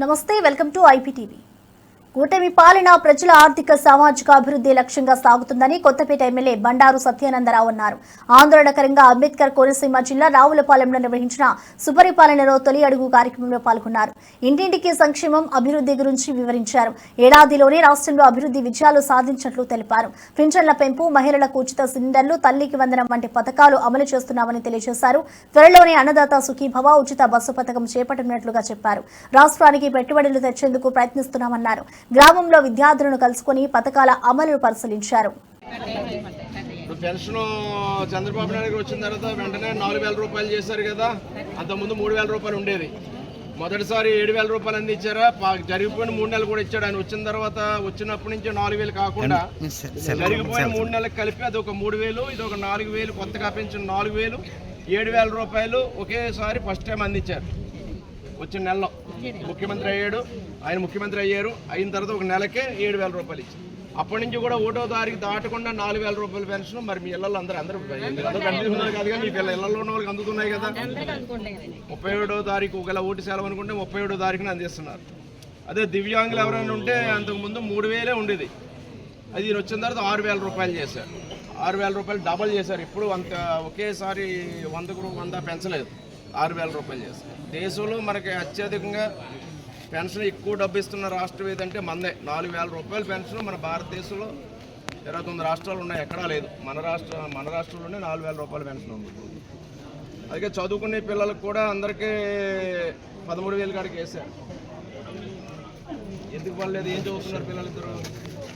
నమస్తే welcome to IPTV. కూటమి పాలన ప్రజల ఆర్థిక సామాజిక అభివృద్ధి లక్ష్యంగా సాగుతుందని కొత్తపేట ఎమ్మెల్యే బండారు సత్యానందరావు అన్నారు. ఆందోళనకరంగా అంబేద్కర్ కోనసీమ జిల్లా రావులపాలెంలో నిర్వహించిన సుపరిపాలనలో తొలి అడుగు కార్యక్రమంలో పాల్గొన్నారు. ఇంటింటికి సంక్షేమం అభివృద్ధి గురించి వివరించారు. ఏడాదిలోనే రాష్ట్రంలో అభివృద్ధి విజయాలు సాధించినట్లు తెలిపారు. పింఛన్ల పెంపు మహిళలకు ఉచిత సిలిండర్లు తల్లికి వందనం వంటి పథకాలు అమలు చేస్తున్నామని తెలియజేశారు. త్వరలోనే అన్నదాత సుఖీభవ ఉచిత బస్సు పథకం చేపట్టనున్నట్లుగా చెప్పారు. రాష్ట్రానికి పెట్టుబడులు తెచ్చేందుకు ప్రయత్నిస్తున్నామన్నారు. గ్రామంలో విద్యార్థులను కలుసుకుని పథకాల అమలును పరిశీలించారు. ఇప్పుడు పెన్షన్ చంద్రబాబు నాయుడు గారు వచ్చిన తర్వాత వెంటనే నాలుగు వేల రూపాయలు చేశారు కదా అంతకుముందు మూడు వేల రూపాయలు ఉండేది. మొదటిసారి ఏడు వేల రూపాయలు అందించారా పా- జరిగిపోయిన మూడు నెలలు కూడా ఇచ్చాడు. ఆయన వచ్చిన తర్వాత వచ్చినప్పటి నుంచి నాలుగు వేలు కాకుండా జరిగిపోయిన మూడు నెలలకు కలిపి అది ఒక మూడు వేలు ఇది ఒక నాలుగు వేలు కొత్తగా పెంచిన నాలుగు వేలు ఏడు వేల రూపాయలు ఒకేసారి ఫస్ట్ టైం అందించారు. వచ్చిన నెలలో. ముఖ్యమంత్రి అయ్యాడు ఆయన ముఖ్యమంత్రి అయ్యారు. అయిన తర్వాత ఒక నెలకే ఏడు వేల రూపాయలు ఇచ్చారు అప్పటి నుంచి కూడా ఒకటో తారీఖు దాటకుండా నాలుగు వేల రూపాయల పెన్షన్ మరి మీ ఇళ్ళలో అందరూ అందరూ ఉన్నారు కదా మీ పిల్ల ఇళ్ళలో ఉన్న వాళ్ళకి అందుతున్నాయి కదా. ముప్పై ఏడో తారీఖు ఒకవేళ ఓటు సెలవు అనుకుంటే ముప్పై ఏడో తారీఖున అందిస్తున్నారు. అదే దివ్యాంగులు ఎవరైనా ఉంటే అంతకుముందు మూడు వేలే ఉండేది. అది వచ్చిన తర్వాత ఆరు వేల రూపాయలు చేశారు. ఆరు వేల రూపాయలు డబల్ చేశారు. ఇప్పుడు అంత ఒకేసారి వందకు వంద పెంచలేదు. ఆరు వేల రూపాయలు చేశారు దేశంలో మనకి అత్యధికంగా పెన్షన్ ఎక్కువ డబ్బు ఇస్తున్న రాష్ట్రం ఏదంటే మందే. నాలుగు వేల రూపాయల పెన్షన్ మన భారతదేశంలో ఇరవై తొమ్మిది రాష్ట్రాలు ఉన్నాయి. ఎక్కడా లేదు. మన రాష్ట్ర మన రాష్ట్రంలోనే నాలుగు వేల రూపాయల పెన్షన్ ఉంది. అలాగే చదువుకునే పిల్లలకు కూడా అందరికీ పదమూడు వేలు కాడికి వేశారు. ఎందుకు పడలేదు ఏం చదువుతున్నారు పిల్లలిద్దరు?